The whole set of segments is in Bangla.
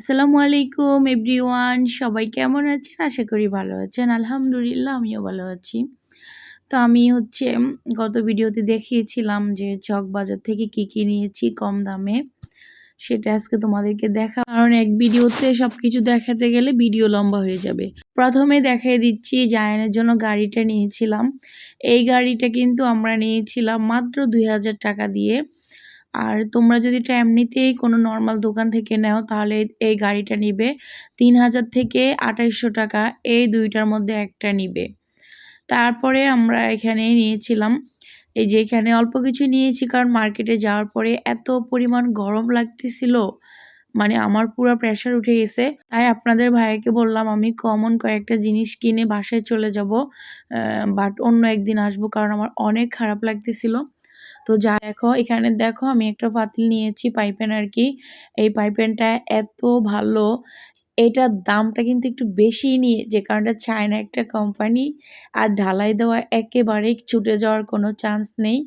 আসসালামু আলাইকুম এভরিওয়ান, সবাই কেমন আছেন? আশা করি ভালো আছেন। আলহামদুলিল্লাহ, আমিও ভালো আছি। তো আমি হচ্ছে গত ভিডিওতে দেখিয়েছিলাম যে চক বাজার থেকে কি কি নিয়েছি কম দামে। সেটা আজকে তোমাদেরকে দেখা কারণ এক ভিডিওতে সব কিছু দেখাতে গেলে ভিডিও লম্বা হয়ে যাবে। প্রথমে দেখাই দিচ্ছি, জায়ানের জন্য গাড়িটা নিয়েছিলাম। এই গাড়িটা কিন্তু আমরা নিয়েছিলাম মাত্র দুই হাজার টাকা দিয়ে। আর তোমরা যদি এটা এমনিতেই কোনো নর্মাল দোকান থেকে নাও, তাহলে এই গাড়িটা নিবে তিন হাজার থেকে আঠাইশশো টাকা, এই দুইটার মধ্যে একটা নিবে। তারপরে আমরা এখানে নিয়েছিলাম, এই যে এখানে অল্প কিছু নিয়েছি কারণ মার্কেটে যাওয়ার পরে এত পরিমাণ গরম লাগতেছিল মানে আমার পুরো প্রেশার উঠে গেছে। তাই আপনাদের ভাইকে বললাম, আমি কমন কয়েকটা জিনিস কিনে বাসায় চলে যাব বাট অন্য একদিন আসব কারণ আমার অনেক খারাপ লাগতেছিল। তো যা দেখো, এখানে দেখো আমি একটা পাতিল নিয়েছি পাইপেন আর কি। এই পাইপেনটা এত ভালো এটার দামটা কিন্তু একটু বেশি নিয়ে, যে কারণটা চায়না একটা কোম্পানি আর ঢালাই দেওয়া একেবারেই ছুটে যাওয়ার কোনো চান্স নেই।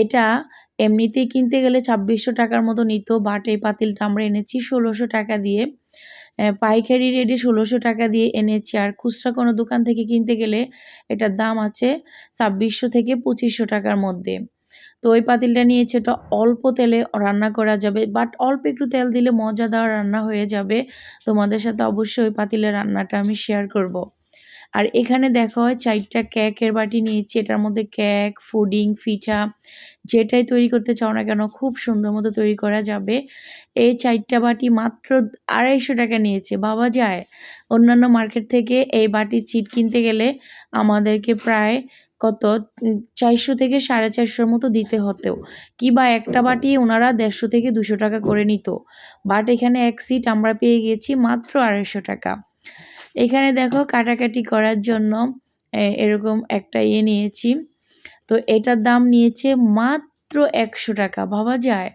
এটা এমনিতেই কিনতে গেলে ছাব্বিশশো টাকার মতো নিত বাট এই পাতিলটা আমরা এনেছি ষোলোশো টাকা দিয়ে। পাইকারি রেটে ষোলোশো টাকা দিয়ে এনেছি, আর খুচরা কোনো দোকান থেকে কিনতে গেলে এটার দাম আছে ছাব্বিশশো থেকে পঁচিশশো টাকার মধ্যে। তো ওই পাতিলটা নিয়েছি ওটা অল্প তেলে রান্না করা যাবে বাট অল্প একটু তেল দিলে মজাদার রান্না হয়ে যাবে। তোমাদের সাথে অবশ্যই ওই পাতিলের রান্নাটা আমি শেয়ার করব। আর এখানে দেখা হয় চারটা কেকের বাটি নিয়েছি, এটার মধ্যে কেক ফুডিং পিঠা, যেটাই তৈরি করতে চাও না কেন, খুব সুন্দর মতো তৈরি করা যাবে। এই চারটা বাটি মাত্র আড়াইশো টাকা নিয়েছে বাবা যায়? অন্যান্য মার্কেট থেকে এই বাটির চিট কিনতে গেলে আমাদেরকে প্রায় কত? চারশো থেকে সাড়ে চারশোর মতো দিতে হতো কি বা একটা বাটি ওনারা দেড়শো থেকে দুশো টাকা করে নিত। বাট এখানে এক সিট আমরা পেয়ে গেছি মাত্র আড়াইশো টাকা। এখানে দেখো কাটাকাটি করার জন্য এরকম একটা ইয়ে নিয়েছি। তো এটার দাম নিয়েছে মাত্র একশো টাকা। ভাবা যায়?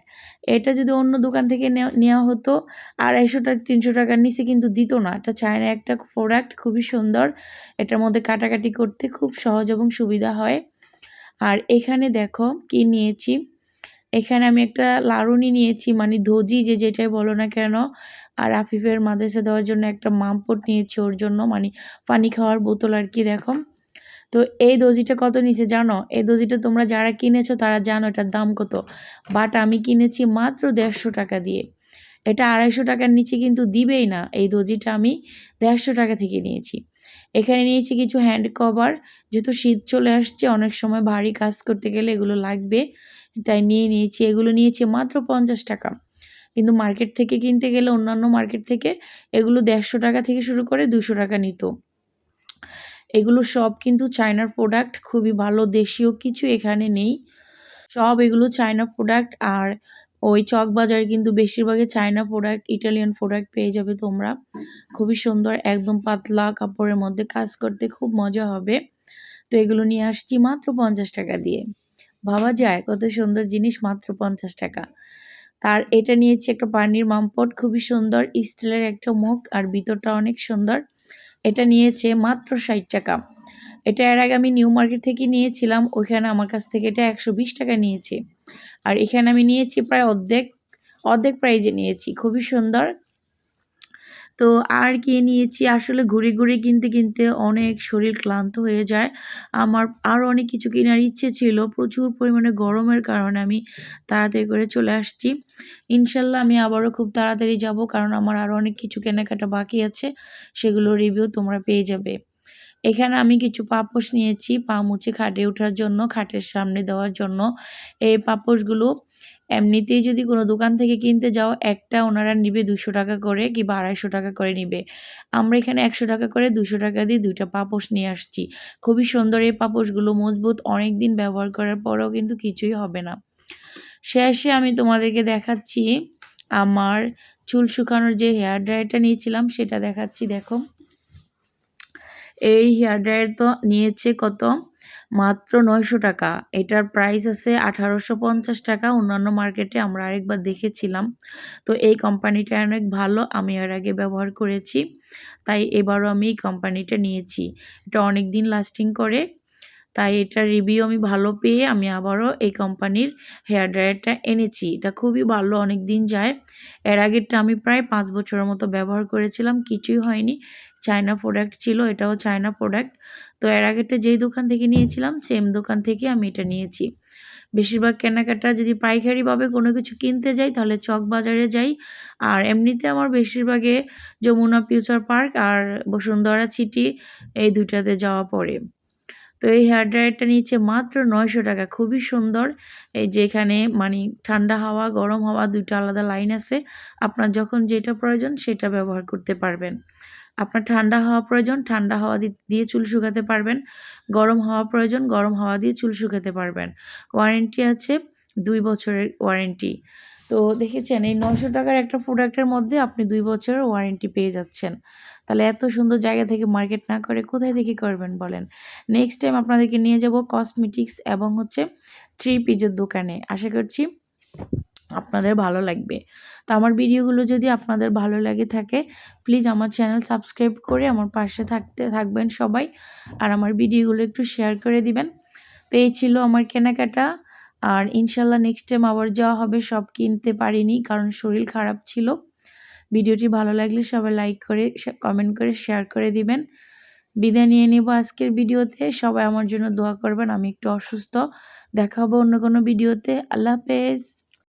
এটা যদি অন্য দোকান থেকে নেওয়া হতো, আড়াইশো টাকা তিনশো টাকার নিচে কিন্তু দিত না। এটা চায়না একটা প্রোডাক্ট খুবই সুন্দর। এটার মধ্যে কাটাকাটি করতে খুব সহজ এবং সুবিধা হয়। আর এখানে দেখো কি নিয়েছি? এখানে আমি একটা লাড়ুনি নিয়েছি মানে ধজি যে যেটাই বলো না কেন। আর আফিফের মাদেশে দেওয়ার জন্য একটা মামপট নিয়েছি ওর জন্য মানে পানি খাওয়ার বোতল আর কি, দেখো। তো এই দজিটা কত নিচে জানো? এই দজিটা তোমরা যারা কিনেছো তারা জানো এটার দাম কত। বাট আমি কিনেছি মাত্র দেড়শো টাকা দিয়ে। এটা আড়াইশো টাকার নিচে কিন্তু দিবেই না। এই দজিটা আমি দেড়শো টাকা থেকে নিয়েছি। এখানে নিয়েছি কিছু হ্যান্ড কভার যেহেতু শীত চলে আসছে, অনেক সময় ভারী কাজ করতে গেলে এগুলো লাগবে। তাই নিয়ে নিয়েছি। এগুলো নিয়েছি মাত্র পঞ্চাশ টাকা। কিন্তু মার্কেট থেকে কিনতে গেলে অন্যান্য মার্কেট থেকে এগুলো দেড়শো টাকা থেকে শুরু করে দুশো টাকা নিত। এগুলো সব কিন্তু চায়নার প্রোডাক্ট খুবই ভালো, দেশীয় কিছু এখানে নেই। সব এগুলো চায়না প্রোডাক্ট আর ওই চক বাজারে কিন্তু বেশিরভাগই চায়না প্রোডাক্ট ইটালিয়ান প্রোডাক্ট পেয়ে যাবে তোমরা। খুবই সুন্দর, একদম পাতলা কাপড়ের মধ্যে কাজ করতে খুব মজা হবে। তো এগুলো নিয়ে আসছি মাত্র পঞ্চাশ টাকা দিয়ে। ভাবা যায় কত সুন্দর জিনিস, মাত্র পঞ্চাশ টাকা। তার এটা নিয়েছি একটা পানির মামপট, খুবই সুন্দর, স্টিলের একটা মুখ আর ভিতরটা অনেক সুন্দর। এটা নিয়েছে মাত্র ষাট টাকা। এটা এর আগে আমি নিউ মার্কেট থেকে নিয়েছিলাম, ওইখানে আমার কাছ থেকে এটা একশো বিশ টাকা নিয়েছে। আর এখানে আমি নিয়েছি প্রায় অর্ধেক অর্ধেক প্রাইজে নিয়েছি। খুবই সুন্দর তো আর কি নিয়েছি? আসলে ঘুরে ঘুরে কিনতে কিনতে অনেক শরীর ক্লান্ত হয়ে যায়। আমার আরও অনেক কিছু কেনার ইচ্ছে ছিল। প্রচুর পরিমাণে গরমের কারণে আমি তাড়াতাড়ি করে চলে আসছি। ইনশাল্লাহ আমি আবারও খুব তাড়াতাড়ি যাব, কারণ আমার আরও অনেক কিছু কেনাকাটা বাকি আছে। সেগুলো রিভিউ তোমরা পেয়ে যাবে। এখানে আমি কিছু পাপোশ নিয়েছি। পা মুছে খাটে ওঠার জন্য, খাটের সামনে দেওয়ার জন্য। এই পাপোশগুলো এমনিতেই যদি কোনো দোকান থেকে কিনতে যাও, একটা ওনারা নিবে দুশো টাকা করে কিংবা আড়াইশো টাকা করে নিবে। আমরা এখানে একশো টাকা করে দুশো টাকা দিয়ে দুইটা পাপোশ নিয়ে আসছি। খুবই সুন্দর এই পাপোশগুলো, মজবুত অনেক দিন ব্যবহার করার পরেও কিন্তু কিছুই হবে না। শেষে আমি তোমাদেরকে দেখাচ্ছি আমার চুল শুকানোর যে হেয়ার ড্রায়ারটা নিয়েছিলাম, সেটা দেখাচ্ছি, দেখো। এই হেয়ার ড্রায়ার তো নিয়েছে কত? মাত্র নয়শো টাকা। এটার প্রাইস আছে আঠারোশো পঞ্চাশ টাকা। অন্যান্য মার্কেটে আমরা আরেকবার দেখেছিলাম। তো এই কোম্পানিটা অনেক ভালো। আমি এর আগে ব্যবহার করেছি। তাই এবারও আমি এই কোম্পানিটা নিয়েছি। এটা অনেক দিন লাস্টিং করে। তাই এটার রিভিউ আমি ভালো পেয়ে আমি আবারও এই কোম্পানির হেয়ার ড্রায়ারটা এনেছি। এটা খুবই ভালো অনেক দিন যায়। এর আগেরটা আমি প্রায় পাঁচ বছরের মতো ব্যবহার করেছিলাম, কিছুই হয়নি। চায়না প্রোডাক্ট ছিল, এটাও চায়না প্রোডাক্ট তো এর আগেরটা যেই দোকান থেকে নিয়েছিলাম সেম দোকান থেকে আমি এটা নিয়েছি। বেশিরভাগ কেনাকাটা যদি পাইকারিভাবে কোনো কিছু কিনতে যাই, তাহলে চক বাজারে যাই। আর এমনিতে আমার বেশিরভাগে যমুনা ফিউচার পার্ক আর বসুন্ধরা সিটি এই দুইটাতে যাওয়া পড়ে। তো এই হেয়ার ড্রায়ারটা নিচ্ছে মাত্র নয়শো টাকা। খুবই সুন্দর। এই যে এখানে মানে ঠান্ডা হাওয়া, গরম হাওয়া দুইটা আলাদা লাইন আছে। আপনার যখন যেটা প্রয়োজন সেটা ব্যবহার করতে পারবেন। আপনার ঠান্ডা হাওয়া প্রয়োজন, ঠান্ডা হাওয়া দিয়ে চুল শুকাতে পারবেন। গরম হাওয়া প্রয়োজন, গরম হাওয়া দিয়ে চুল শুকাতে পারবেন। ওয়ারেন্টি আছে, দুই বছরের ওয়ারেন্টি তো দেখেছেন, এই নশো টাকার একটা প্রোডাক্টের মধ্যে আপনি দুই বছরের ওয়ারেন্টি পেয়ে যাচ্ছেন। তাহলে এত সুন্দর জায়গা থেকে মার্কেট না করে কোথায় থেকে করবেন বলেন? নেক্সট টাইম আপনাদেরকে নিয়ে যাব কসমেটিক্স এবং হচ্ছে থ্রি পিজের দোকানে। আশা করছি আপনাদের ভালো লাগবে। তো আমার ভিডিওগুলো যদি আপনাদের ভালো লাগে থাকে প্লিজ আমার চ্যানেল সাবস্ক্রাইব করে আমার পাশে থাকতে, থাকবেন সবাই। আর আমার ভিডিওগুলো একটু শেয়ার করে দিবেন। তো এই ছিল আমার কেনাকাটা। আর ইনশাল্লাহ নেক্সট টাইম আবার যাওয়া হবে, সব কিনতে পারিনি কারণ শরীর খারাপ ছিল। ভিডিওটি ভালো লাগলে সবাই লাইক করে কমেন্ট করে শেয়ার করে দিবেন। বিদায় নিয়ে নেব আজকের ভিডিওতে। সবাই আমার জন্য দোয়া করবেন, আমি একটু অসুস্থ। দেখা হবে অন্য কোনো ভিডিওতে। আল্লাহ হাফেজ।